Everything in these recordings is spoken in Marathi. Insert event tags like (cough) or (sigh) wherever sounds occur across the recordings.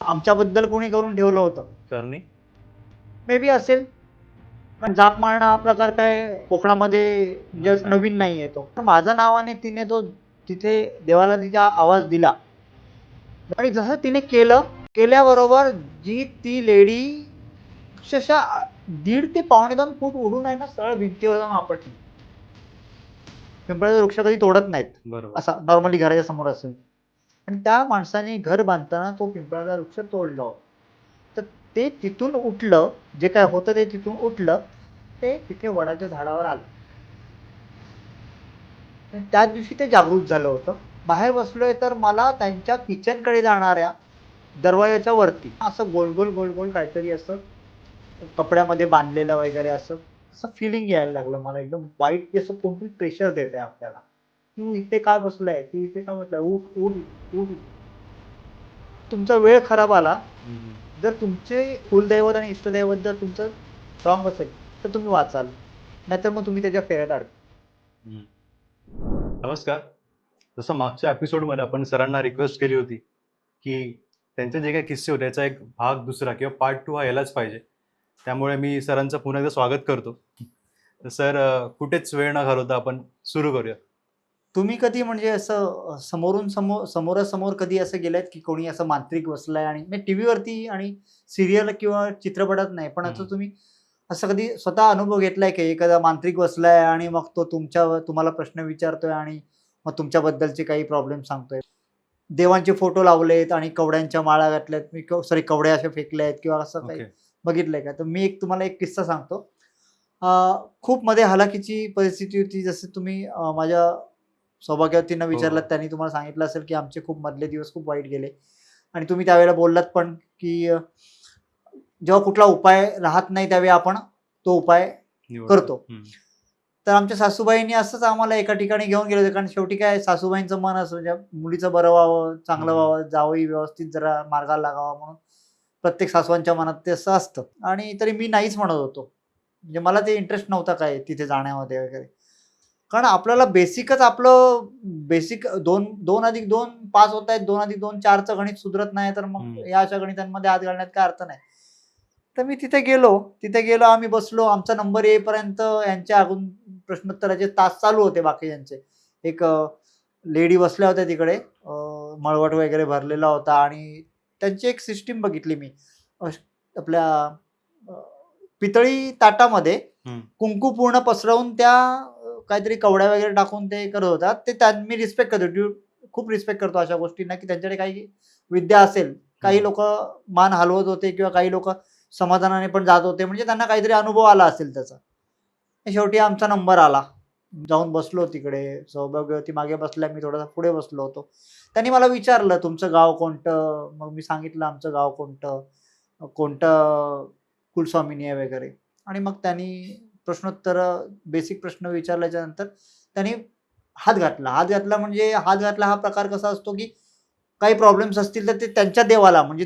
आमच्याबद्दल कोणी करून ठेवलं होतं. करणी? मे बी असेल. पण जाप मारणं हा प्रकार काय कोकणामध्ये जस्ट नवीन नाही आहे तो तर माझ्या नावाने तिने तो तिथे देवाला तिचा आवाज दिला. आणि जसं तिने केलं केल्याबरोबर जी ती लेडी अक्षरशः दीड ते पावणे दोन फूट उडून आहे ना सरळ भिंतीवर जाऊन आपटली. पिंपळाचं वृक्ष कधी तोडत नाहीत. बरोबर. असा नॉर्मली घराच्या समोर असेल. आणि त्या माणसाने घर बांधताना तो पिंपळाचा वृक्ष तोडला. तर ते तिथून उठलं जे काय होतं ते तिथून उठलं ते तिथे वडाच्या झाडावर आलं. त्या दिवशी ते जागृत झालं होतं. बाहेर बसलोय तर मला त्यांच्या किचनकडे जाणाऱ्या दरवाजाच्या वरती असं गोल गोल गोल गोल काहीतरी असं कपड्यामध्ये बांधलेलं वगैरे असं असं फिलिंग यायला लागलं मला. एकदम वाईट असं कोणतरी प्रेशर देत आहे आपल्याला. तू इथे काय बसलाय? तू इथे काय बसलाय? उठ उठ उठ. तुमचा वेळ खराब आला. जर तुमचे कुलदैवत आणि इष्टदैवत जर तुमचं स्ट्रॉंग असेल तर तुम्ही वाचाल. नाहीतर मग तुम्ही त्याच्या फेऱ्यात अडका. नमस्कार. जसं मागच्या एपिसोडमध्ये आपण सरांना रिक्वेस्ट केली होती की त्यांचे जे काही किस्से होते त्याचा एक भाग दुसरा किंवा पार्ट टू हा यायलाच पाहिजे. त्यामुळे मी सरांचं पुन्हा एकदा स्वागत करतो. तर सर कुठेच वेळ न घालवता आपण सुरू करूया. तुम्ही कधी म्हणजे असं समोरून समोर समोरासमोर कधी असं गेलात की कोणी असं मांत्रिक बसलाय आणि टीव्हीवरती आणि सिरियल किंवा चित्रपटात नाही पण असं. तुम्ही असं कधी स्वतः अनुभव घेतलाय की? एखादा मांत्रिक बसलाय आणि मग तो तुमच्या तुम्हाला प्रश्न विचारतोय आणि मग तुमच्याबद्दलचे काही प्रॉब्लेम सांगतोय? देवांचे फोटो लावलेत आणि कवड्यांच्या माळा घातल्यात मी सॉरी कवड्या अशा फेकल्या आहेत किंवा असं काही बघितलंय का? तर मी एक तुम्हाला एक किस्सा सांगतो. खूप मध्ये हलाखीची परिस्थिती होती जसं तुम्ही अं, माझ्या सौभाग्यवतींना विचारलात त्यांनी तुम्हाला सांगितलं असेल की आमचे खूप मधले दिवस खूप वाईट गेले. आणि तुम्ही त्यावेळेला बोललात पण की जेव्हा कुठला उपाय राहत नाही त्यावेळी आपण तो उपाय. करतो. तर आमच्या सासूबाईंनी असंच आम्हाला एका ठिकाणी घेऊन गेले होते. कारण शेवटी काय सासूबाईंचं मन असं म्हणजे मुलीचं बरं व्हावं चांगलं. व्हावं जावंही व्यवस्थित जरा मार्गाला लागावा म्हणून प्रत्येक सासवांच्या मनात ते असं असतं. आणि तरी मी नाहीच म्हणत होतो. म्हणजे मला ते इंटरेस्ट नव्हता काय तिथे जाण्यामध्ये वगैरे. कारण आपल्याला बेसिकच आपलं बेसिक दोन दोन अधिक दोन पाच होत आहेत दोन अधिक दोन चारचं गणित सुधरत नाही तर मग. या अशा गणितांमध्ये हात घालण्यात काय अर्थ नाही तर मी तिथे गेलो तिथे गेलो आम्ही बसलो आमचा नंबर येईपर्यंत यांच्या अगून प्रश्नोत्तराचे तास चालू होते बाकीच्यांचे एक लेडी बसल्या होत्या तिकडे मळवट वगैरे भरलेला होता आणि त्यांची एक सिस्टीम बघितली मी आपल्या पितळी ताटामध्ये. कुंकू पूर्ण पसरवून त्या काहीतरी कवड्या वगैरे टाकून ते करत होतात. ते त्या मी रिस्पेक्ट करतो. ड्यू- खूप रिस्पेक्ट करतो अशा गोष्टींना की त्यांच्याकडे काही विद्या असेल काही. लोक मान हलवत होते किंवा काही लोक समाधानाने पण जात होते. म्हणजे त्यांना काहीतरी अनुभव आला असेल त्याचा. शेवटी आमचा नंबर आला. जाऊन बसलो तिकडे. सौभाग्यवती मागे बसल्या मी थोडासा पुढे बसलो होतो. त्यांनी मला विचारलं तुमचं गाव कोणतं? मग मी सांगितलं आमचं गाव कोणतं? कोणतं कुलस्वामिनी आहे वगैरे. आणि मग त्यांनी प्रश्नोत्तर बेसिक प्रश्न विचारल्याच्या नंतर त्यांनी हात घातला. हात घातला म्हणजे हात घातला हा प्रकार कसा असतो की काही प्रॉब्लेम्स असतील तर ते त्यांच्या देवाला म्हणजे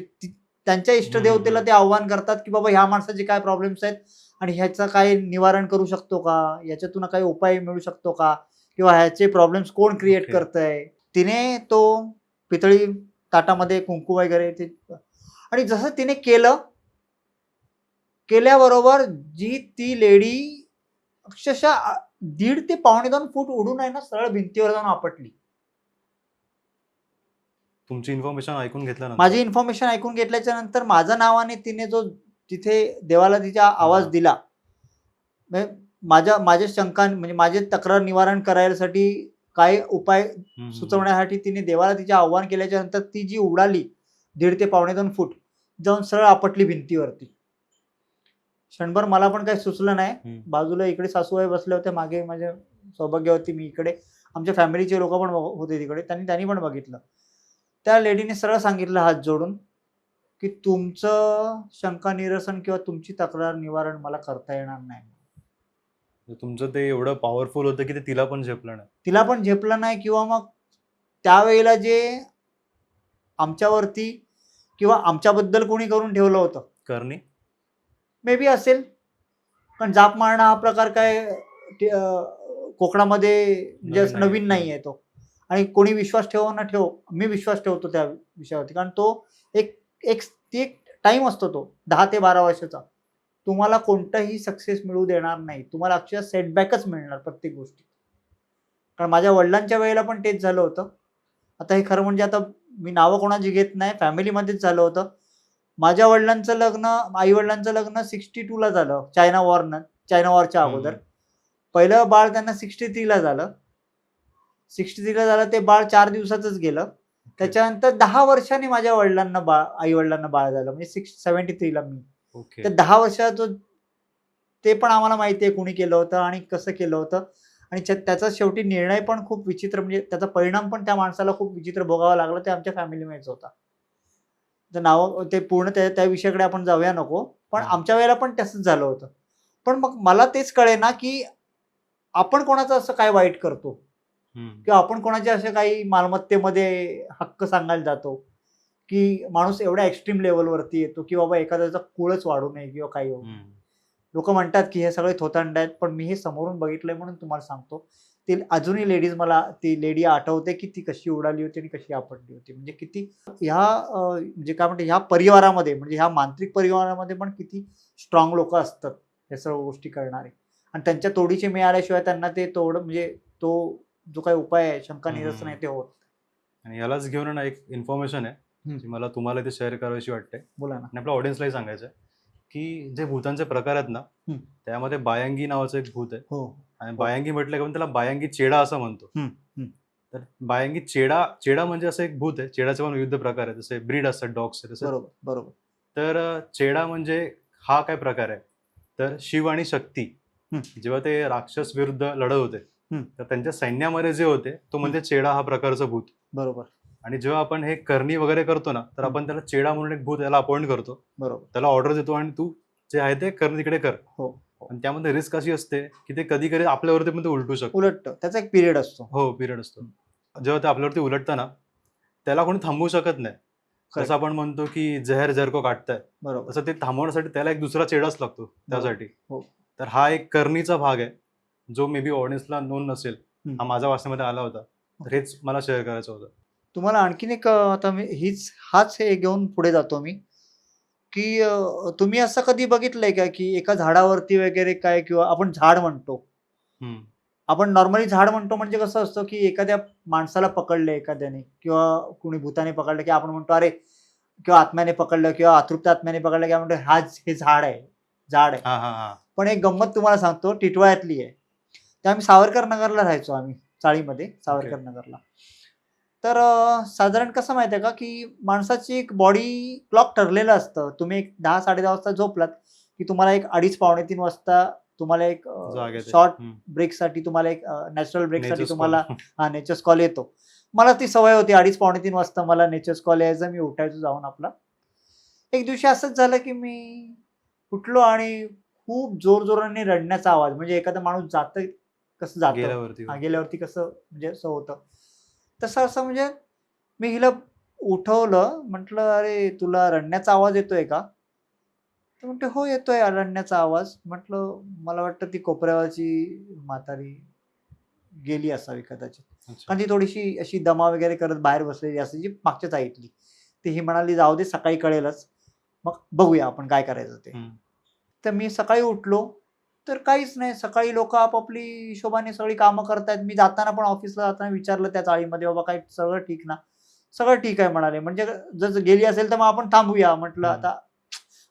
त्यांच्या इष्टदेवतेला ते आव्हान करतात की बाबा ह्या माणसाचे काय प्रॉब्लेम्स आहेत आणि ह्याचं काय निवारण करू शकतो का? याच्यातून काही उपाय मिळू शकतो का? किंवा ह्याचे प्रॉब्लेम्स कोण क्रिएट Okay. करतंय? तिने तो पितळी ताटामध्ये कुंकू वगैरे ते आणि जसं तिने केलं केल्याबरोबर जी ती लेडी अक्षरशः दीड ते पावणे दोन फूट उडून आहे ना सरळ भिंतीवर जाऊन आपटली तुमची इन्फॉर्मेशन ऐकून घेतलं ना माझी इन्फॉर्मेशन ऐकून घेतल्याच्या नंतर माझ्या नावाने तिने जो तिथे देवाला तिचा आवाज. दिला माझ्या माझ्या शंका म्हणजे माझे तक्रार निवारण करायसाठी काय उपाय. सुचवण्यासाठी तिने देवाला तिचे आव्हान केल्याच्यानंतर ती जी उडाली दीड ते पावणे दोन फूट जाऊन सरळ आपटली भिंतीवरती क्षणभर मला पण काही सुचलं नाही. बाजूला इकडे सासूबाई बसल्या होत्या मागे माझ्या सौभाग्यवती मी इकडे. आमच्या फॅमिलीचे लोक पण होते तिकडे त्यांनी त्यांनी पण बघितलं. त्या लेडीने सरळ सांगितलं हात जोडून की तुमचं शंका निरसन किंवा तुमची तक्रार निवारण मला करता येणार नाही. तुमचं ते एवढं पॉवरफुल होतं की ते तिला पण झेपलं नाही. तिला पण झेपलं नाही किंवा मग त्यावेळेला जे आमच्यावरती किंवा आमच्याबद्दल कोणी करून ठेवलं होतं. करणी? मे बी असेल. पण जाप मारणं हा प्रकार काय कोकणामध्ये म्हणजे असं नवीन. नाही आहे तो. आणि कोणी विश्वास ठेवो ना ठेवो मी विश्वास ठेवतो त्या विषयावरती. कारण तो एक एक ती एक टाइम असतो तो दहा ते बारा वर्षाचा. तुम्हाला कोणताही सक्सेस मिळू देणार नाही. तुम्हाला अक्षरशः सेटबॅकच मिळणार प्रत्येक गोष्टी कारण माझ्या वडिलांच्या वेळेला पण तेच झालं होतं. आता हे खरं म्हणजे आता मी नावं कोणाची घेत नाही फॅमिलीमध्येच झालं होतं. माझ्या वडिलांचं लग्न आई वडिलांचं लग्न सिक्स्टी टूला झालं. चायना वॉरनं चायना वॉरच्या अगोदर. पहिलं बाळ त्यांना सिक्स्टी थ्रीला झालं. सिक्स्टी थ्रीला झालं ते बाळ चार दिवसाचंच गेलं. त्याच्यानंतर दहा वर्षांनी माझ्या वडिलांना बाळ आई वडिलांना बाळ झालं. म्हणजे सिक्स सेव्हन्टी थ्रीला मी. तर दहा वर्षाचं ते पण आम्हाला माहिती आहे कुणी केलं होतं आणि कसं केलं होतं. आणि त्या- त्याचा शेवटी निर्णय पण खूप विचित्र म्हणजे त्याचा परिणाम पण त्या माणसाला खूप विचित्र भोगावा लागला. ते आमच्या फॅमिलीमध्येच होता. नाव ते पूर्ण त्या त्या विषयाकडे आपण जाऊया नको पण. आमच्या वेळेला पण तसंच झालं होतं पण मग मला तेच कळे ना की आपण कोणाचं असं काय वाईट करतो. किंवा आपण कोणाच्या अशा काही मालमत्तेमध्ये हक्क सांगायला जातो की माणूस एवढ्या एक्स्ट्रीम लेवलवरती येतो की बाबा एखाद्याचा कुळच वाढू नये किंवा काही. लोक म्हणतात की हे सगळे थोतांड आहेत पण मी हे समोरून बघितलंय म्हणून तुम्हाला सांगतो ती अजूनही लेडीज मला ती लेडी आठवते की ती कशी उडाली होती आणि कशी आपटली होती. म्हणजे किती ह्या म्हणजे काय म्हणते ह्या परिवारामध्ये म्हणजे ह्या मांत्रिक परिवारामध्ये पण किती स्ट्रॉंग लोक असतात या सर्व गोष्टी करणारे. आणि त्यांच्या तोडीचे मिळाल्याशिवाय त्यांना ते तोड म्हणजे तो जो काही उपाय आहे शंका निरसन आहे ते होत. आणि यालाच घेऊन ना एक इन्फॉर्मेशन आहे. जी मला तुम्हाला इथे शेअर करावीशी वाटते. बोला ना. आणि आपल्या ऑडियन्सलाही सांगायचं की जे भूतांचे प्रकार आहेत ना. त्यामध्ये बायांगी नावाचं एक भूत आहे. हो. आणि बायांगी म्हटलं की त्याला बायांगी चेडा असं म्हणतो. तर बायांगी चेडा चेडा म्हणजे असं एक भूत आहे. चेडाचे पण विविध प्रकार आहेत. जसे ब्रीड असतात डॉग्स तसे बरोबर बरोबर. तर चेडा म्हणजे हा काय प्रकार आहे? तर शिव आणि शक्ती. जेव्हा ते राक्षस विरुद्ध लढत होते. तर त्यांच्या सैन्यामध्ये जे होते तो म्हणजे चेडा हा प्रकारचा भूत. बरोबर. आणि जेव्हा आपण हे करणी वगैरे करतो ना तर आपण त्याला चेडा म्हणून एक भूत याला अपॉइंट करतो. बरोबर. त्याला ऑर्डर देतो आणि तू जे आहे ते कर तिकडे कर. हो. आणि त्यामध्ये रिस्क अशी असते की ते कधी कधी आपल्यावरती पण ते उलटू शकतो. उलट त्याचा एक पिरियड असतो. हो पिरियड असतो. जेव्हा ते आपल्यावरती उलटतं ना त्याला कोणी थांबवू शकत नाही. जसं आपण म्हणतो की जहर जरको काढताय बरोबर. तसं ते थांबवण्यासाठी त्याला एक दुसरा चेडाच लागतो त्यासाठी. हो. तर हा एक करणीचा भाग आहे जो मे बी ऑडियन्सला नोंद नसेल. हा माझ्या वाचण्यामध्ये आला होता. तर हेच मला शेअर करायचं होतं. तुम्हाला आणखीन एक आता मी हीच हाच हे घेऊन पुढे जातो मी. की अं, तुम्ही असं कधी बघितलंय का की एका झाडावरती वगैरे काय किंवा आपण झाड म्हणतो? हम्म. आपण नॉर्मली झाड म्हणतो म्हणजे कसं असतं की एखाद्या माणसाला पकडलं एखाद्याने किंवा कुणी भूताने पकडलं की आपण म्हणतो अरे! किंवा आत्म्याने पकडलं किंवा अतृप्त आत्म्याने पकडलं की आपण म्हणतो हा हे झाड आहे झाड आहे. हा हा हा. पण एक गंमत तुम्हाला सांगतो टिटवाळ्यातली आहे. ते आम्ही सावरकर नगरला राहायचो आम्ही चाळीमध्ये सावरकर नगरला तर साधारण कसं माहिती आहे का की माणसाची एक बॉडी क्लॉक ठरलेलं असतं तुम्ही एक दहा साडे दहा वाजता झोपलात की तुम्हाला एक अडीच पावणे तीन वाजता तुम्हाला एक. शॉर्ट. ब्रेकसाठी तुम्हाला एक नॅचरल ब्रेकसाठी तुम्हाला. (laughs) हा नेचर्स कॉल येतो मला ती सवय होती अडीच पावणे तीन वाजता मला नेचर्स कॉल यायचा मी उठायचो जाऊन आपला एक दिवशी असंच झालं की मी उठलो आणि खूप जोर जोराने रडण्याचा आवाज म्हणजे एखादा माणूस जात कसं जात गेल्यावरती कसं म्हणजे असं होतं तसं असं म्हणजे मी हिला उठवलं म्हटलं अरे तुला रडण्याचा आवाज येतोय का? तर म्हणते हो येतोय रडण्याचा आवाज. म्हटलं मला वाटतं ती कोपऱ्यावरची म्हातारी गेली असावी कदाचित. कारण ती थोडीशी अशी दमा वगैरे करत बाहेर बसलेली असायची मागच्या साईडली ती ही म्हणाली जाऊ दे सकाळी कळेलच. मग बघूया आपण काय करायचं ते. तर मी सकाळी उठलो. तर काहीच नाही. सकाळी लोक आपापली हिशोबाने सगळी कामं करतायत. मी जाताना पण ऑफिसला जाताना विचारलं त्या चाळीमध्ये बाबा काय सगळं ठीक ना? सगळं ठीक आहे म्हणाले. म्हणजे जर गेली असेल तर मग आपण थांबूया. म्हटलं. आता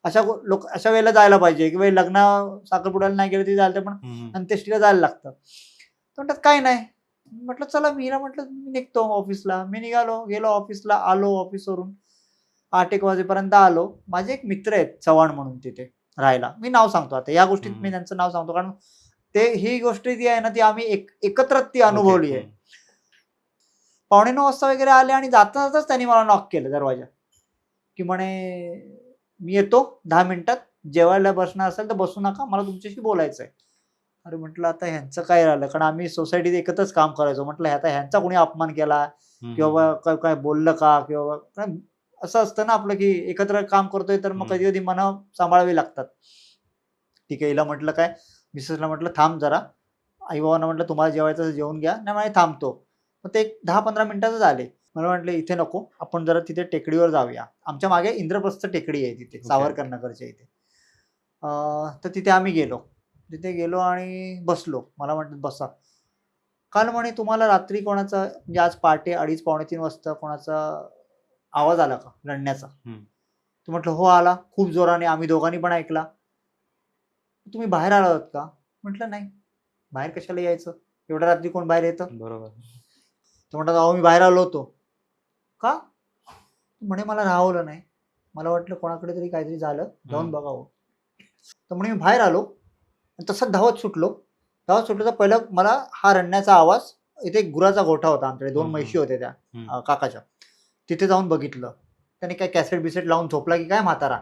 अशा लोक अशा वेळेला जायला पाहिजे. किंवा लग्न साखरपुड्याला नाही गेलं तरी चालतं पण. अंत्येष्टीला जायला लागतं. तर म्हणतात काय नाही. म्हटलं चला मी ना म्हटलं मी निघतो ऑफिसला. मी निघालो गेलो ऑफिसला आलो ऑफिसवरून. आठ एक वाजेपर्यंत आलो. माझे एक मित्र आहेत चव्हाण म्हणून तिथे. राहायला मी नाव सांगतो आता. या गोष्टीत मी. त्यांचं नाव सांगतो. कारण ते ही गोष्ट जी आहे ना ती आम्ही एक एकत्र ती अनुभवली. आहे. पावणे नऊ वाजता वगैरे आले आणि जाता जाताच त्यांनी मला नॉक केलं दरवाजा. की म्हणे मी येतो दहा मिनिटात. जेवायला बसणार असेल तर बसू नका. मला तुमच्याशी बोलायचं आहे अरे म्हटलं आता ह्यांचं काय राहिलं? कारण आम्ही सोसायटीत एकत्रच काम करायचो. म्हटलं आता ह्यांचा कोणी अपमान केला. किंवा काय बोललं का? किंवा असं असतं ना आपलं की एकत्र काम करतोय तर मग. कधी कधी मनं सांभाळावी लागतात. ठीक आहे हिला म्हटलं काय? मिसेसला म्हटलं थांब जरा. आई बाबांना म्हटलं तुम्हाला जेवायचं जेवून घ्या. नाही म्हणे थांबतो. मग ते एक दहा पंधरा मिनिटातच आले मला म्हटलं इथे नको. आपण जरा तिथे टेकडीवर जाऊया. आमच्या मागे इंद्रप्रस्थ टेकडी आहे तिथे सावरकर नगरच्या इथे. अं, तर तिथे आम्ही गेलो. तिथे गेलो आणि बसलो. मला म्हटलं बसा. काल म्हणे तुम्हाला रात्री कोणाचा म्हणजे आज पहाटे अडीच पावणे तीन वाजता कोणाचा आवाज आला का? हम्म. तर म्हटलं हो आला. खूप जोराने आम्ही दोघांनी पण ऐकला. तुम्ही बाहेर आला आहात का? म्हटलं नाही. बाहेर कशाला यायचं? एवढ्या रात्री कोण बाहेर येतं? बरोबर. तर म्हणतात अहो मी बाहेर आलो होतो. का? म्हणे मला राहवलं नाही. मला वाटलं कोणाकडे तरी काहीतरी झालं. जाऊन. बघावं. तर म्हणे मी बाहेर आलो. आणि तसंच धावत सुटलो. धावत सुटलो तर पहिलं मला हा रडण्याचा आवाज इथे गुराचा गोठा होता आमच्याकडे. दोन. म्हशी होत्या त्या काकाच्या. तिथे जाऊन बघितलं. त्याने काय कॅसेट बिसेट लावून झोपला की काय म्हातारा?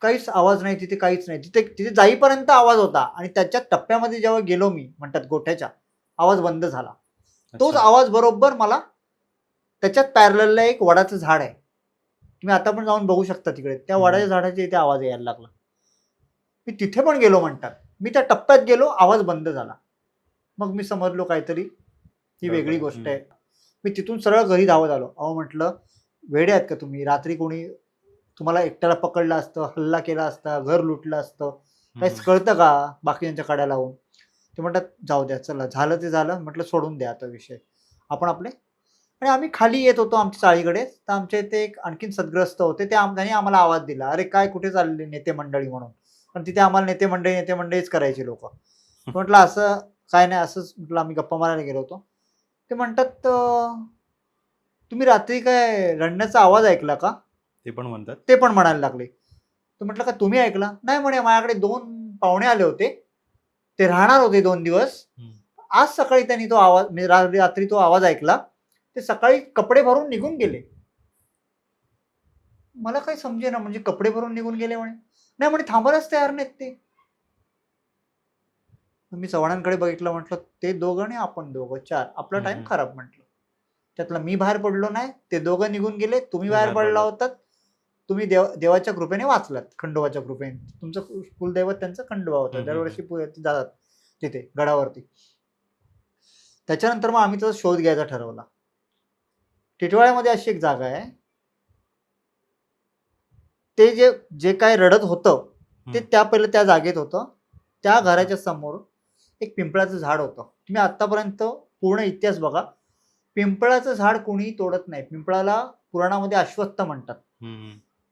काहीच आवाज नाही तिथे काहीच नाही. तिथे तिथे जाईपर्यंत आवाज होता. आणि त्याच्या टप्प्यामध्ये जेव्हा गेलो मी म्हणतात गोठ्याच्या आवाज बंद झाला. तोच. आवाज बरोबर मला त्याच्यात पॅरलला एक वडाचं झाड आहे. तुम्ही आता पण जाऊन बघू शकता तिकडे. त्या. वडाच्या झाडाच्या इथे आवाज यायला लागला. मी तिथे पण गेलो म्हणतात. मी त्या टप्प्यात गेलो आवाज बंद झाला. मग मी समजलो काहीतरी. ही. वेगळी गोष्ट. आहे. मी तिथून सरळ घरी धावत आलो. अहो म्हटलं वेडे आहेत का तुम्ही? रात्री कोणी तुम्हाला एकट्याला पकडलं असतं हल्ला केला असता घर लुटलं असतं काहीच. कळतं का बाकीच्यांच्या कड्या लावून? ते म्हणतात जाऊ द्या चला झालं ते झालं म्हटलं सोडून द्या आता विषय. आपण आपले आणि आम्ही खाली येत होतो आमच्या चाळीकडे. तर आमच्या इथे एक आणखीन सद्ग्रस्त होते. ते आम- त्यांनी आम्हाला आवाज दिला अरे काय कुठे चालले नेते मंडळी म्हणून? पण तिथे आम्हाला नेते मंडळी नेते मंडळीच करायचे लोक. (laughs) म्हटलं असं काय नाही असंच. म्हटलं आम्ही गप्पा मारायला गेलो होतो. ते म्हणतात "अं, तुम्ही रात्री काय रडण्याचा आवाज ऐकला का? ते पण म्हणतात. ते पण म्हणायला लागले. तर म्हटलं का तुम्ही ऐकला? नाही म्हणे माझ्याकडे दोन पाहुणे आले होते. ते राहणार होते दोन दिवस. आज सकाळी त्यांनी तो आवाज म्हणजे रात्री तो आवाज ऐकला. ते सकाळी कपडे भरून निघून गेले. मला काही समजे ना म्हणजे कपडे भरून निघून गेले म्हणे. नाही म्हणे थांबायलाच तयार नाहीत ते. मी चव्हाणांकडे बघितलं म्हटलं ते दोघं आणि आपण दोघं चार. आपला टाइम. खराब म्हटलं. त्यातला मी बाहेर पडलो नाही ते दोघं निघून गेले तुम्ही बाहेर पडला. होतात तुम्ही देव देवाच्या कृपेने वाचलात खंडोबाच्या कृपेने. तुमचं कुलदैवत त्यांचं खंडोबा होतं दरवर्षी जातात तिथे गडावरती. त्याच्यानंतर मग आम्ही त्याचा शोध घ्यायचा ठरवला. टिटवाळ्यामध्ये अशी एक जागा आहे. ते जे जे काय रडत होतं ते. त्या पहिलं त्या जागेत होतं. त्या घराच्या समोर एक पिंपळाचं झाड होतं. तुम्ही आतापर्यंत पूर्ण इतिहास बघा. पिंपळाचं झाड कोणीही तोडत नाही. पिंपळाला पुराणामध्ये अश्वत्थ म्हणतात.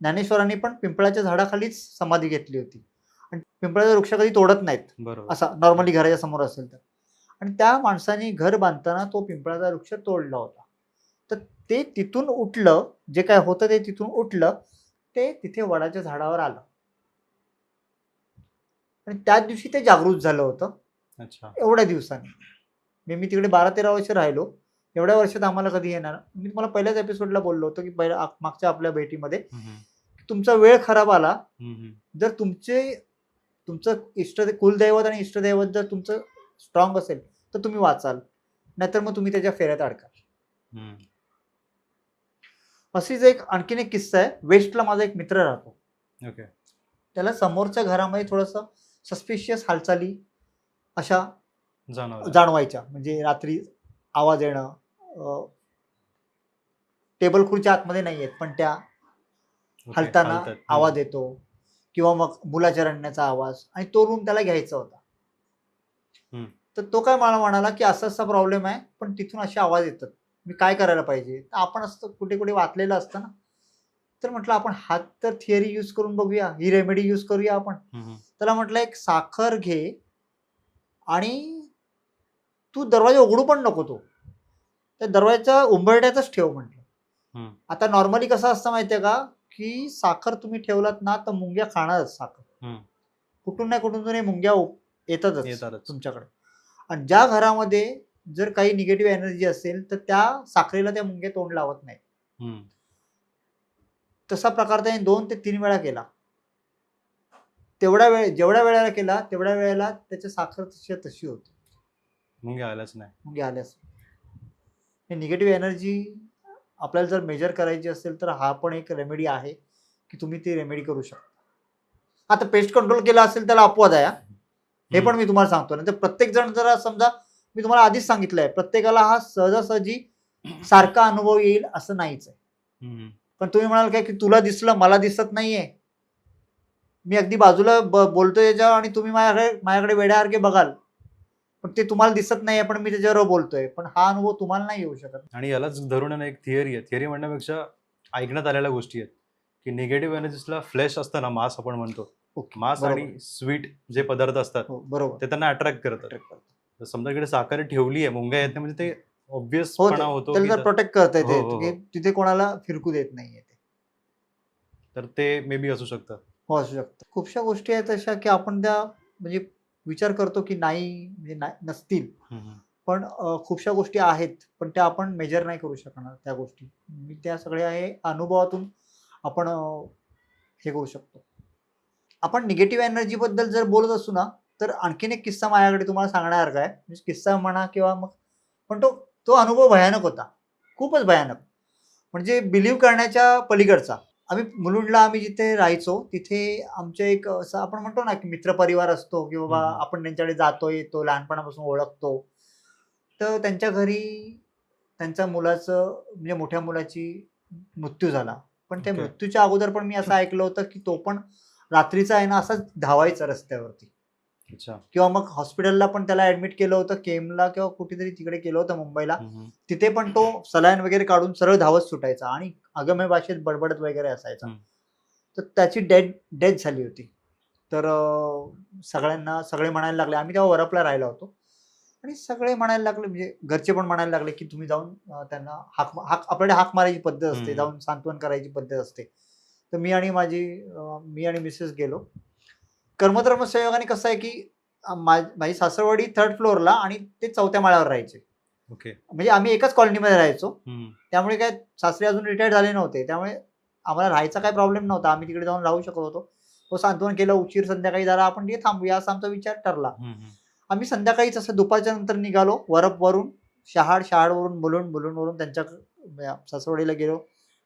ज्ञानेश्वरांनी पण पिंपळाच्या झाडाखालीच समाधी घेतली होती. आणि पिंपळाचा वृक्ष कधी तोडत नाहीत. असा नॉर्मली घराच्या समोर असेल तर. आणि त्या माणसाने घर बांधताना तो पिंपळाचा वृक्ष तोडला होता. तर ते तिथून उठलं जे काय होतं ते तिथून उठलं ते तिथे वडाच्या झाडावर आलं. आणि त्याच दिवशी ते जागृत झालं होतं. एवढ्या दिवसांनी. मी मी तिकडे बारा तेरा वर्ष राहिलो. एवढ्या वर्षात आम्हाला कधी येणार? मी तुम्हाला पहिल्याच एपिसोडला बोललो होतो की पहिल्या मागच्या आपल्या भेटीमध्ये. तुमचा वेळ खराब आला. जर तुमचे तुमचं इष्ट कुलदैवत आणि इष्टदैवत जर तुमचं स्ट्रॉंग असेल तर तुम्ही वाचाल. नाहीतर मग तुम्ही त्याच्या फेऱ्यात अडकाल. अशीच एक आणखीन एक किस्सा आहे. वेस्टला माझा एक मित्र राहतो. ओके. त्याला समोरच्या घरामध्ये थोडंसं सस्पिशियस हालचाली अशा जाणवायच्या. म्हणजे रात्री आवाज येणं टेबल खुर्च्या आतमध्ये नाही आहेत पण त्या हलताना. आवाज येतो किंवा मग मुलाच्या रडण्याचा आवाज आणि तो रूम त्याला घ्यायचा होता. तर तो काय मला म्हणाला की असा असा प्रॉब्लेम आहे पण तिथून असे आवाज येतात. मी काय करायला पाहिजे? तर आपण असं कुठे कुठे वाचलेलं असतं ना. तर म्हटलं आपण हात तर थिअरी यूज करून बघूया ही रेमेडी यूज करूया आपण. त्याला म्हटलं एक साखर घे आणि तू दरवाजा उघडू पण नको तो त्या दरवाजाच्या उंबरट्यातच ठेव म्हटलं. आता नॉर्मली कसं असतं माहितीये का की साखर तुम्ही ठेवलात ना तर मुंग्या खाणारच साखर. कुठून नाही कुठून तरी मुंग्या येतातच. तुमच्याकडे आणि ज्या घरामध्ये जर काही निगेटिव्ह एनर्जी असेल तर त्या साखरेला त्या मुंग्या तोंड लावत नाही. तसा प्रकार त्याने दोन ते तीन वेळा केला तेवढ्या वेळ जेवढ्या वेळेला केला तेवढ्या वेळेला त्याची साखर तशी तशी होती. मुंग्या आल्याच नाही. मुंग्या आल्यास हे निगेटिव्ह एनर्जी आपल्याला जर मेजर करायची असेल तर हा पण एक रेमेडी आहे की तुम्ही ती रेमेडी करू शकता. आता पेस्ट कंट्रोल केला असेल त्याला अपवाद आहे हा. हे पण मी तुम्हाला सांगतो. नाही तर प्रत्येक जण जरा समजा मी तुम्हाला आधीच सांगितलंय प्रत्येकाला हा सहजासहजी सारखा अनुभव येईल असं नाहीच आहे. हम्म. पण तुम्ही म्हणाल काय की तुला दिसलं मला दिसत नाहीये. मी अगदी बाजूला ब- बोलतोय याच्यावर आणि तुम्ही माझ्याकडे माझ्याकडे वेड्यासारखे बघाल. पण ते तुम्हाला दिसत नाहीये पण मी त्याच्यावर बोलतोय. पण हा अनुभव तुम्हाला नाही येऊ शकत. आणि यालाच धरून एक थिअरी आहे. थिअरी म्हणण्यापेक्षा ऐकण्यात आलेल्या गोष्टी आहेत. की निगेटिव्ह एनर्जीसला फ्लॅश असतं ना मास आपण म्हणतो. मास. आणि स्वीट जे पदार्थ असतात हो, बरोबर. ते त्यांना अट्रॅक्ट करतात. समजा इकडे साखर ठेवली आहे मुंग्या येत नाही म्हणजे ते ऑब्विस हो होतो प्रोटेक्ट करता येते तिथे कोणाला फिरकू देत नाहीये तर ते मे बी असू शकतं. हो असू शकतं. खूपशा गोष्टी आहेत अशा की आपण त्या म्हणजे विचार करतो की नाही म्हणजे नाही- नसतील. पण खूपशा गोष्टी आहेत पण त्या आपण मेजर नाही करू शकणार त्या गोष्टी. मी त्या सगळ्या हे अनुभवातून आपण हे करू शकतो. आपण निगेटिव्ह एनर्जी बद्दल जर बोलत असू ना तर आणखीन एक किस्सा माझ्याकडे तुम्हाला सांगण्यासारखा आहे. म्हणजे किस्सा म्हणा किंवा मग पण तो तो अनुभव भयानक होता. खूपच भयानक. म्हणजे बिलीव्ह करण्याच्या पलीकडचा. आम्ही मुलुंडला आम्ही जिथे राहायचो तिथे आमचे एक असं आपण म्हणतो ना की मित्रपरिवार असतो की बाबा. आपण त्यांच्याकडे जातो येतो लहानपणापासून ओळखतो तर त्यांच्या घरी त्यांच्या मुलाचं म्हणजे मोठ्या मुलाची मृत्यू झाला पण त्या. मृत्यूच्या अगोदर पण मी असं ऐकलं होतं की तो पण रात्रीचा आहे ना असाच धावायचा रस्त्यावरती किंवा मग हॉस्पिटलला पण त्याला ऍडमिट केलं होतं केमला किंवा कुठेतरी तिकडे केलं होतं मुंबईला. तिथे पण तो सलाईन वगैरे काढून सरळ धावत सुटायचा आणि अगम्य भाषेत बडबडत वगैरे असायचा. तर त्याची डेथ डेथ झाली होती. तर सगळ्यांना सगळे म्हणायला लागले. आम्ही तेव्हा वरपला राहिलो होतो. आणि सगळे म्हणायला लागले म्हणजे घरचे पण म्हणायला लागले की तुम्ही जाऊन त्यांना हाक हाक आपल्याकडे हाक मारायची पद्धत असते. जाऊन सांत्वन करायची पद्धत असते. तर मी आणि माझी मी आणि मिसेस गेलो. कर्मधर्म संयोगाने कसं आहे की माझी सासरवाडी थर्ड फ्लोअरला आणि ते चौथ्या माळ्यावर राहायचे. ओके म्हणजे आम्ही एकाच कॉलनीमध्ये राहायचो. त्यामुळे काय सासरे अजून रिटायर्ड झाले नव्हते. त्यामुळे आम्हाला राहायचा काही प्रॉब्लेम नव्हता. आम्ही तिकडे जाऊन राहू शकत होतो. तो सांत्वन केलं उशीर संध्याकाळी झाला. आपण तिथे थांबूया असा आमचा विचार ठरला. आम्ही संध्याकाळीच असं दुपारच्या नंतर निघालो. वरप वरून शहाड शहाडवरून बुलून बुलून वरून त्यांच्या सासवडीला गेलो.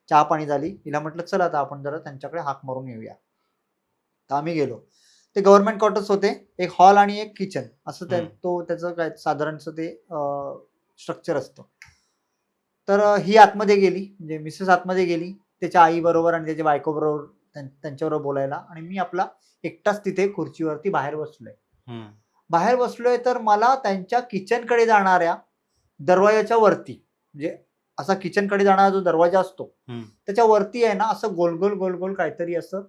चहा पाणी झाली. तिला म्हटलं चला आता आपण जरा त्यांच्याकडे हाक मारून येऊया. तर आम्ही गेलो. ते गव्हर्नमेंट क्वार्टर्स होते एक हॉल आणि एक किचन असं त्या. तो त्याचं काय साधारणचं ते स्ट्रक्चर असतं तर ही आतमध्ये गेली म्हणजे मिसेस आतमध्ये गेली त्याच्या आई बरोबर आणि त्याच्या बायको बरोबर त्यांच्याबरोबर बोलायला आणि मी आपला एकटाच तिथे खुर्चीवरती बाहेर बसलोय. बाहेर बसलोय तर मला त्यांच्या किचनकडे जाणाऱ्या दरवाजाच्या वरती म्हणजे असा किचनकडे जाणारा जो दरवाजा असतो. त्याच्या वरती आहे ना असं गोल गोल गोल गोल काहीतरी असं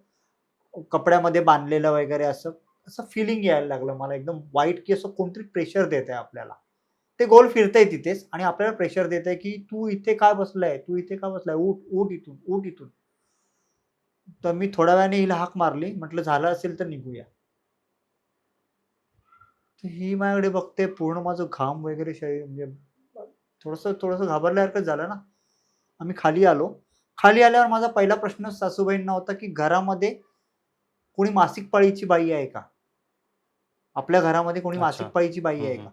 कपड्यामध्ये बांधलेलं वगैरे असं असं फिलिंग यायला लागलं मला एकदम. वाईट की असं कोणतरी प्रेशर देत आहे आपल्याला. ते गोल फिरतंय तिथेच आणि आपल्याला प्रेशर देत आहे की तू इथे काय बसलाय? तू इथे का बसलाय? उठ उठ इथून उठ इथून. तर मी थोड्या वेळाने हिला हाक मारली. म्हटलं झालं असेल तर निघूया. तर ही माझ्याकडे बघते पूर्ण माझं घाम वगैरे शरीर म्हणजे थोडंसं थोडंसं घाबरल्यासारखं झालं ना. आम्ही खाली आलो. खाली आल्यावर माझा पहिला प्रश्न सासूबाईंना होता की घरामध्ये कोणी मासिक पाळीची बाई आहे का आपल्या घरामध्ये कोणी. मासिक पाळीची बाई आहे. का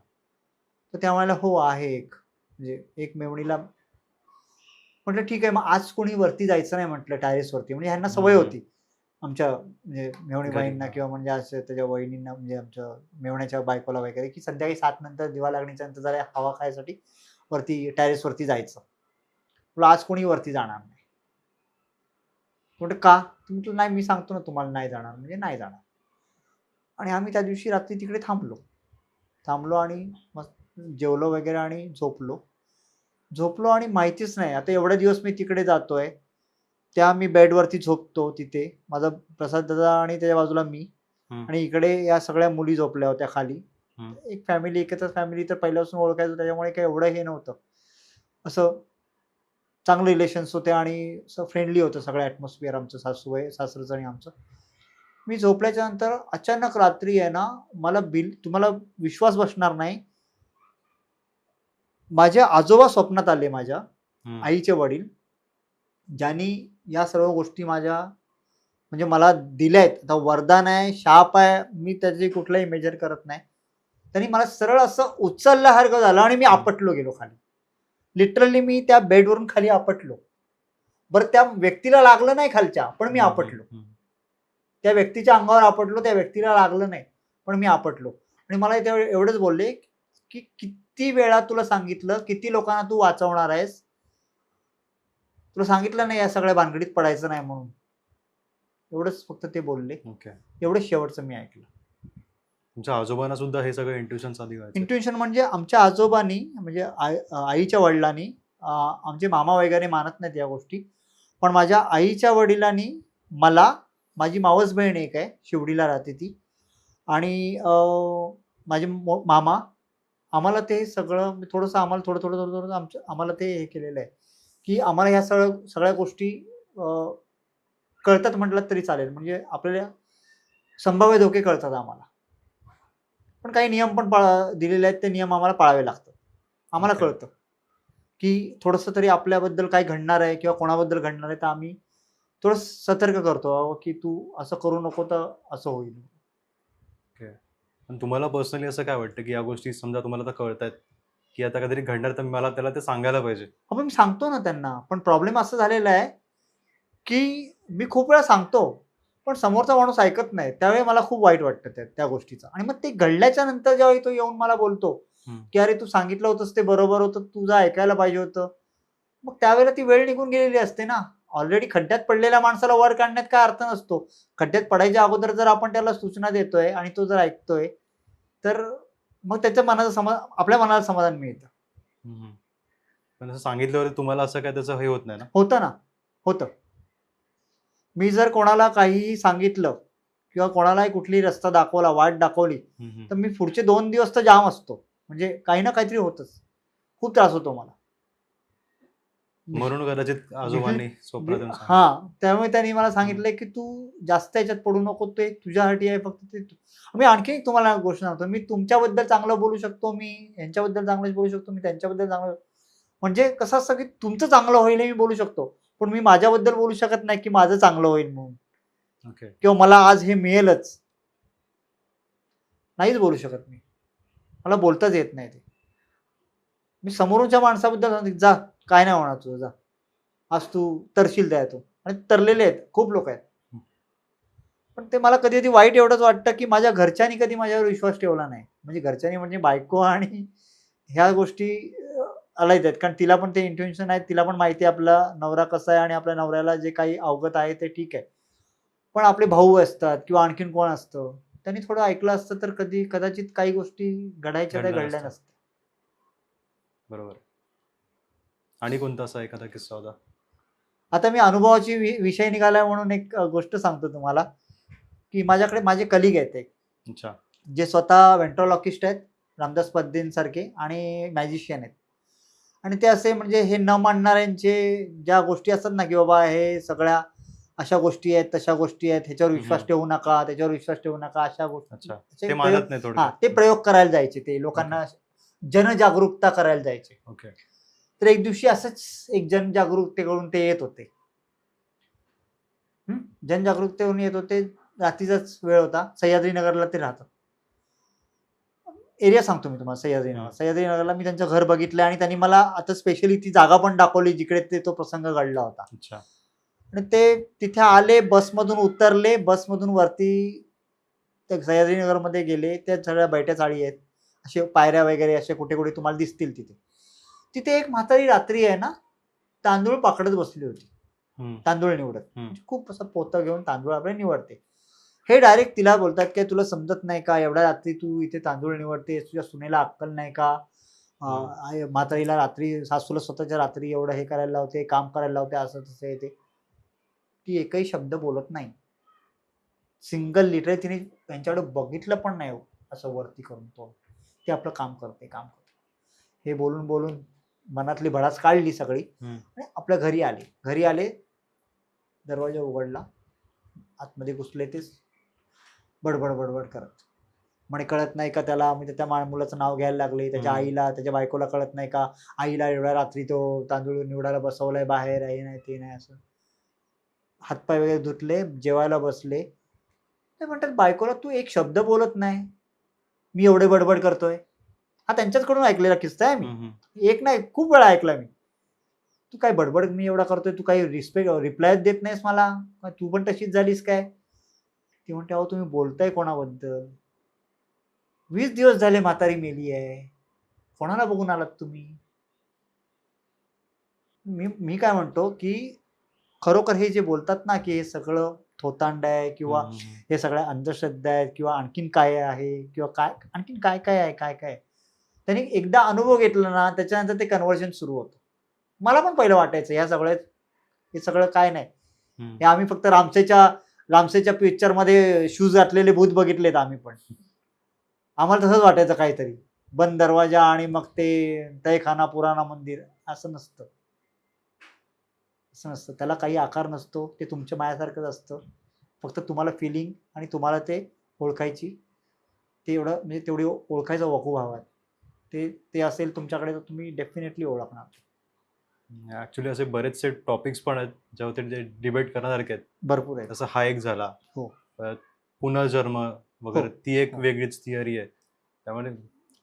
तर त्या म्हणाल्या हो आहे एक म्हणजे एक मेवणीला म्हटलं ठीक आहे मग आज कोणी वरती जायचं नाही म्हटलं टॅरेस वरती म्हणजे ह्यांना सवय. होती आमच्या म्हणजे मेवणीबाईंना. किंवा म्हणजे असं त्याच्या वहिनींना म्हणजे आमच्या मेवण्याच्या बायकोला वगैरे की संध्याकाळी सात नंतर दिवा लागण्याच्या नंतर जरा हवा खायसाठी वरती टॅरेस वरती जायचं आज कोणी वरती जाणार नाही म्हटलं का म्हटलं नाही मी सांगतो ना तुम्हाला नाही जाणार म्हणजे नाही जाणार. आणि आम्ही त्या दिवशी रात्री तिकडे थांबलो. थांबलो आणि मस्त जेवलो वगैरे आणि झोपलो. झोपलो आणि माहितीच नाही आता एवढे दिवस मी तिकडे जातोय. त्या मी बेडवरती झोपतो तिथे. माझा प्रसाद दादा आणि त्याच्या बाजूला मी. आणि इकडे या सगळ्या मुली झोपल्या होत्या खाली. एक फॅमिली एकत्रच फॅमिली तर पहिल्यापासून ओळखायचो त्याच्यामुळे काही एवढं हे नव्हतं. असं चांगलं रिलेशन्स होते आणि फ्रेंडली होतं सगळं ॲटमॉस्फिअर आमचं सासूबाई सासरचं आणि आमचं. मी झोपल्याच्या नंतर अचानक रात्री आहे ना मला बिल तुम्हाला विश्वास बसणार नाही. माझ्या आजोबा स्वप्नात आले माझ्या. आईचे वडील ज्यांनी या सर्व गोष्टी माझ्या म्हणजे मला दिल्या आहेत आता वरदान आहे शाप आहे मी त्याची कुठलाही मेजर करत नाही. त्यांनी मला सरळ असं उचलल्यासारखं झालं आणि मी आपटलो गेलो खाली. लिटरली मी त्या बेडवरून खाली आपटलो. बरं त्या व्यक्तीला लागलं नाही खालच्या पण मी. आपटलो. त्या व्यक्तीच्या अंगावर आपटलो त्या व्यक्तीला लागलं नाही पण मी आपटलो. आणि मला ते एवढंच बोलले की किती वेळा तुला सांगितलं किती लोकांना तू वाचवणार आहेस? तुला सांगितलं नाही या सगळ्या भानगडीत पडायचं नाही म्हणून. एवढंच फक्त ते बोलले. ओके एवढंच शेवटचं मी ऐकलं. तुमच्या आजोबांना सुद्धा हे सगळं इंट्युशन चालू आहे इंट्युशन म्हणजे आमच्या आजोबांनी म्हणजे आई आईच्या वडिलांनी आमचे मामा वगैरे मानत नाहीत या गोष्टी. पण माझ्या आईच्या वडिलांनी मला माझी मावस बहीण एक आहे शिवडीला राहते ती. आणि माझे मो- मामा आम्हाला ते सगळं थोडंसं आम्हाला थोडं थोडं थोडं थोडं आमचं आम्हाला ते हे केलेलं आहे. की आम्हाला ह्या सगळं सगळ्या गोष्टी कळतात म्हटलं तरी चालेल. म्हणजे आपल्याला संभाव्य धोके कळतात आम्हाला. पण काही नियम पण पाळा दिलेले आहेत ते नियम आम्हाला पाळावे लागतात. आम्हाला Okay. कळतं की थोडंसं तरी आपल्याबद्दल काय घडणार आहे किंवा कोणाबद्दल घडणार आहे तर आम्ही थोडं सतर्क करतो अहो, की तू असं करू नको तर असं होईल. पण तुम्हाला पर्सनली असं काय वाटतं की या गोष्टी समजा तुम्हाला आता कळत आहेत की आता काहीतरी घडणार तर मला त्याला ते सांगायला पाहिजे? आपण मी सांगतो ना त्यांना पण प्रॉब्लेम असं झालेला आहे की मी खूप वेळा सांगतो पण समोरचा माणूस ऐकत नाही. त्यावेळी मला खूप वाईट वाटतं त्या त्या गोष्टीचं. आणि मग ते घडल्याच्या नंतर जेव्हा तो येऊन मला बोलतो. की अरे तू सांगितलं होतंस ते बरोबर होतं तुझं ऐकायला पाहिजे होतं. मग त्यावेळेला ती वेळ निघून गेलेली असते ना. ऑलरेडी खड्ड्यात पडलेल्या माणसाला वर काढण्यात काय अर्थ नसतो. खड्ड्यात पडायच्या अगोदर जर आपण त्याला सूचना देतोय आणि तो जर ऐकतोय तर मग त्याच्या मनाचं समा आपल्या मनाला समाधान मिळतं. पण असं सांगितल्यावर तुम्हाला असं काय त्याचं हे होत नाही ना? होतं ना. होतं. मी जर कोणाला काहीही सांगितलं किंवा कोणालाही कुठली रस्ता दाखवला वाट दाखवली. तर मी पुढचे दोन दिवस तर जाम असतो. म्हणजे काही ना काहीतरी होतच. खूप त्रास होतो मला. म्हणून कदाचित आजोबांनी सांगितलं. हा त्यामुळे त्यांनी मला सांगितलंय की तू जास्त याच्यात पडू नको ते तुझ्यासाठी आहे फक्त ते मी आणखी एक तुम्हाला गोष्ट सांगतो. मी तुमच्याबद्दल चांगलं बोलू शकतो मी यांच्याबद्दल चांगलं बोलू शकतो मी त्यांच्याबद्दल चांगलं. म्हणजे कसं असतं की तुमचं चांगलं होईल मी बोलू शकतो. पण मी माझ्याबद्दल बोलू शकत नाही की माझं चांगलं होईल म्हणून. ओके किंवा मला आज हे मिळेलच. नाहीच बोलू शकत मी. मला बोलताच येत नाही ते. मी समोरच्या माणसाबद्दल सांगते, जा काय नाही होणार तुझं जा. आज तू तरशील द्या तू आणि तरलेले आहेत खूप लोक आहेत. पण ते मला कधी कधी वाईट एवढंच वाटतं की माझ्या घरच्यांनी कधी माझ्यावर विश्वास ठेवला नाही. म्हणजे घरच्यांनी म्हणजे बायको आणि ह्या गोष्टी अलायत आहेत. कारण तिला पण ते इंटेन्शन आहे तिला पण माहिती आहे आपला नवरा कसा आहे आणि आपल्या नवऱ्याला जे काही अवगत आहे ते ठीक आहे. पण आपले भाऊ असतात किंवा आणखीन कोण असतं? त्यांनी थोडं ऐकलं असतं तर कधी कदाचित काही गोष्टी घडायच्या त्या घडल्या नसत्या. बरोबर. आणि कोणता असा एखादा किस्सा होता? आता मी अनुभवाची वि- विषय निघाला म्हणून एक अ, गोष्ट सांगतो तुम्हाला. की माझ्याकडे माझे कलिग आहेत एक. अच्छा. जे स्वतः वेंट्रोलॉकिस्ट आहेत रामदास पद्धतींसारखे आणि मॅजिशियन आहेत. आणि ते असे म्हणजे हे न मानणाऱ्यांचे ज्या गोष्टी असतात ना की बाबा हे सगळ्या अशा गोष्टी आहेत तशा गोष्टी आहेत ह्याच्यावर विश्वास. ठेवू नका त्याच्यावर विश्वास ठेवू नका अशा गोष्टी. हा ते प्रयोग करायला जायचे ते लोकांना जनजागरूकता करायला जायचे. ओके. तर एक दिवशी असंच एक जनजागरूकतेकडून ते येत होते? जनजागरूकतेकडून येत होते रात्रीचाच वेळ होता सह्याद्रीनगरला ते राहतात. एरिया सांगतो मी तुम्हाला सह्याद्रीनगर. सह्याद्रीनगरला मी त्यांचं घर बघितलं आणि त्यांनी मला आता स्पेशली ती जागा पण दाखवली जिकडे ते तो प्रसंग घडला होता. अच्छा. आणि ते तिथे आले बसमधून उतरले बसमधून वरती त्या सह्याद्रीनगरमध्ये गेले त्या सगळ्या बैठ्या चाळी आहेत असे पायऱ्या वगैरे असे कुठे कुठे तुम्हाला दिसतील तिथे. तिथे एक म्हातारी रात्री आहे ना तांदूळ पाकडत बसली होती. तांदूळ निवडत. खूप असं पोतं घेऊन तांदूळ आपले निवडते. हे डायरेक्ट तिला बोलतात की तुला समजत नाही का? एवढ्या रात्री तू इथे तांदूळ निवडतेस तुझ्या सुनेला अक्कल नाही का? म्हातारीला रात्री सासूला स्वतःच्या रात्री एवढं हे करायला लावते काम करायला लावते असं तसं येते ती. एकही शब्द बोलत नाही. सिंगल लिटर तिने त्यांच्याकडे बघितलं पण नाही हो, असं वरती करून तो. ते आपलं काम करते काम करते. हे बोलून बोलून मनातली भडास काढली सगळी. आणि आपल्या घरी आले. घरी आले दरवाजा उघडला. आतमध्ये घुसले तेच. बडबड बडबड करत. म्हणे कळत नाही का त्याला? म्हणजे त्या मा- मुलाचं नाव घ्यायला लागले त्याच्या. आईला त्याच्या बायकोला कळत नाही का? आईला एवढ्या रात्री तो तांदूळ निवडायला बसवलाय बाहेर हे नाही ते नाही असं. हातपाय वगैरे धुतले जेवायला बसले. ते म्हणतात बायकोला तू एक शब्द बोलत नाही. मी एवढे बडबड करतोय. हा त्यांच्याचकडून ऐकलेला किस्सा आहे मी. एक नाही खूप वेळा ऐकला मी. तू काय बडबड मी एवढा करतोय? तू काही रिस्पेक्ट रिप्लाय देत नाहीस मला? तू पण तशीच झालीस काय? ती म्हणते अहो तुम्ही बोलताय कोणाबद्दल? वीस दिवस झाले म्हातारी मेली आहे. कोणाला बघून आलात तुम्ही? मी मी काय म्हणतो की खरोखर हे जे बोलतात ना की हे सगळं थोतांड आहे किंवा हे सगळ्या अंधश्रद्धा आहेत किंवा आणखीन काय आहे किंवा काय आणखीन काय काय आहे काय काय. त्यांनी एकदा अनुभव घेतला ना त्याच्यानंतर ते कन्व्हर्जन सुरू होतं. मला पण पहिलं वाटायचं ह्या सगळ्यात हे सगळं काय नाही. हे आम्ही फक्त रामसेच्या रामसेच्या पिक्चरमध्ये शूज घातलेले भूत बघितलेत आम्ही पण. आम्हाला तसंच वाटायचं काहीतरी. बंद दरवाजा आणि मग ते तयखाना पुराणा मंदिर असं नसतं. असं नसतं. त्याला काही आकार नसतो. ते तुमच्या मायासारखंच असतं. फक्त तुम्हाला फिलिंग आणि तुम्हाला ते ओळखायची ते एवढं म्हणजे तेवढी ओळखायचा वकू हवा आहे ते ते असेल तुमच्याकडे तर तुम्ही डेफिनेटली ओळखणार. ऍक्च्युली असे बरेचसे टॉपिक्स पण आहेत ज्यावरती ते डिबेट करण्यासारखे आहेत. भरपूर आहे तसं हा एक झाला. हो. परत पुनर्जन्म वगैरे हो. ती एक हो. वेगळीच थिअरी आहे. त्यामुळे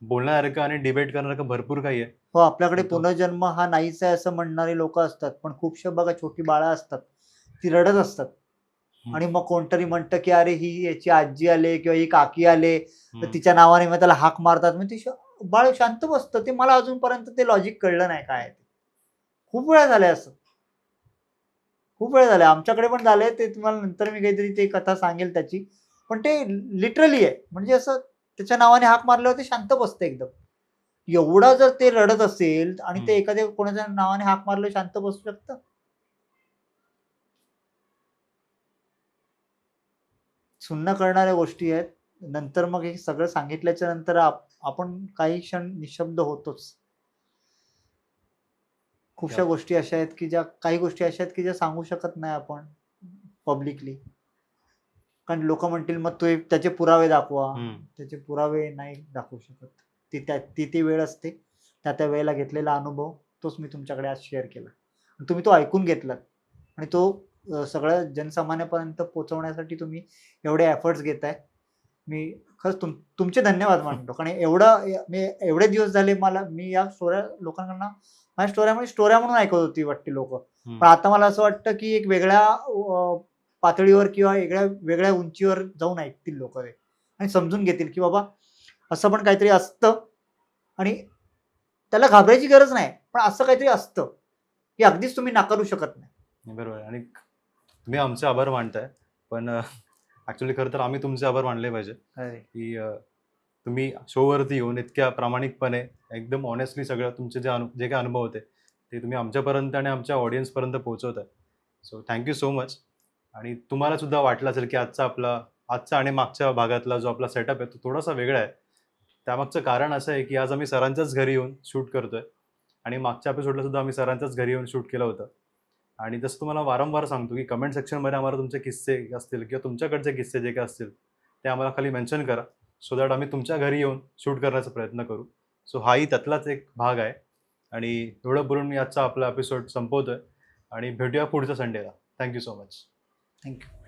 बोलण्यासारखं आणि डिबेट करण्यासारखं भरपूर काही आहे. हो आपल्याकडे तो- पुनर्जन्म हा नाहीच आहे असं म्हणणारी लोक असतात पण खूपशे बघा छोटी बाळं असतात. ती रडत असतात. हम्म. आणि मग कोणतरी म्हणतं की अरे ही याची आजी आले किंवा ही काकी आले. तर हम्म. तिच्या नावाने मग त्याला हाक मारतात. मग ती श- बाळ शांत बसतं. ते मला अजूनपर्यंत ते लॉजिक कळलं नाही काय आहे. ते खूप वेळा झालंय असं. खूप वेळा झालंय. आमच्याकडे पण झालंय. ते तुम्हाला नंतर मी काहीतरी ते कथा सांगेल त्याची. पण ते लिटरली आहे. म्हणजे असं त्याच्या नावाने हाक मारल्यावर ते शांत बसतं एकदम. एवढा जर ते रडत असेल आणि ते. एखाद्या कोणाच्या नावाने हाक मारलं शांत बसू शकतं? सुन्न करणाऱ्या गोष्टी आहेत. नंतर मग हे सगळं सांगितल्याच्या नंतर आप- आपण काही क्षण निशब्द होतोच. खूपशा. गोष्टी अशा आहेत की ज्या काही गोष्टी अशा आहेत की ज्या सांगू शकत नाही आपण पब्लिकली कारण लोक म्हणतील मग तू त्याचे पुरावे दाखवा. त्याचे पुरावे नाही दाखवू शकत. ती त्या ती ती वेळ असते. त्या त्या वेळेला घेतलेला अनुभव तोच मी तुमच्याकडे आज शेअर केला. तुम्ही तो ऐकून घेतलात. आणि तो सगळ्या जनसामान्यापर्यंत पोहोचवण्यासाठी तुम्ही एवढे एफर्ट्स घेताय. मी खरंच तुम तुमचे धन्यवाद मानतो. (laughs) कारण एवढं मी एवढे दिवस झाले मला मी या स्टोऱ्या लोकांकडनं माझ्या स्टोऱ्यामध्ये स्टोऱ्या म्हणून ऐकत होती वाटते लोक. पण आता मला असं वाटतं की एक वेगळ्या पातळीवर किंवा वेगळ्या वेगळ्या उंचीवर जाऊन ऐकतील लोक ते. आणि समजून घेतील की बाबा असं पण काहीतरी असतं आणि त्याला घाबरायची गरज नाही पण असं काहीतरी असतं. की अगदीच तुम्ही नाकारू शकत नाही. बरोबर. आणि तुम्ही आमचे आभार मानताय. पण ऍक्च्युली खरं तर आम्ही तुमचे आभार मानले पाहिजे. की तुम्ही शोवरती येऊन इतक्या प्रामाणिकपणे एकदम ऑनेस्टली सगळं तुमचे जे अनु जे काही अनुभव होते ते तुम्ही आमच्यापर्यंत आणि आमच्या ऑडियन्सपर्यंत पोहोचवत आहे सो थँक्यू सो मच आणि तुम्हाला सुद्धा वाटलं असेल की आजचा आपला आजचा आणि मागच्या भागातला जो आपला सेटअप आहे तो थोडासा वेगळा आहे. त्यामागचं कारण असं आहे की आज आम्ही सरांच्याच घरी येऊन शूट करतो आहे आणि मागच्या एपिसोडला सुद्धा आम्ही सरांच्याच घरी येऊन शूट केलं होतं. आणि जसं तुम्हाला वारंवार सांगतो की कमेंट सेक्शनमध्ये आम्हाला तुमचे किस्से असतील किंवा तुमच्याकडचे किस्से जे काही असतील ते आम्हाला खाली मेन्शन करा. सो दॅट आम्ही तुमच्या घरी येऊन शूट करण्याचा प्रयत्न करू. सो हाही त्यातलाच एक भाग आहे. आणि एवढं बोलून मी आजचा आपला एपिसोड संपवतोय. आणि भेटूया पुढच्या संडेला थँक्यू सो मच थँक्यू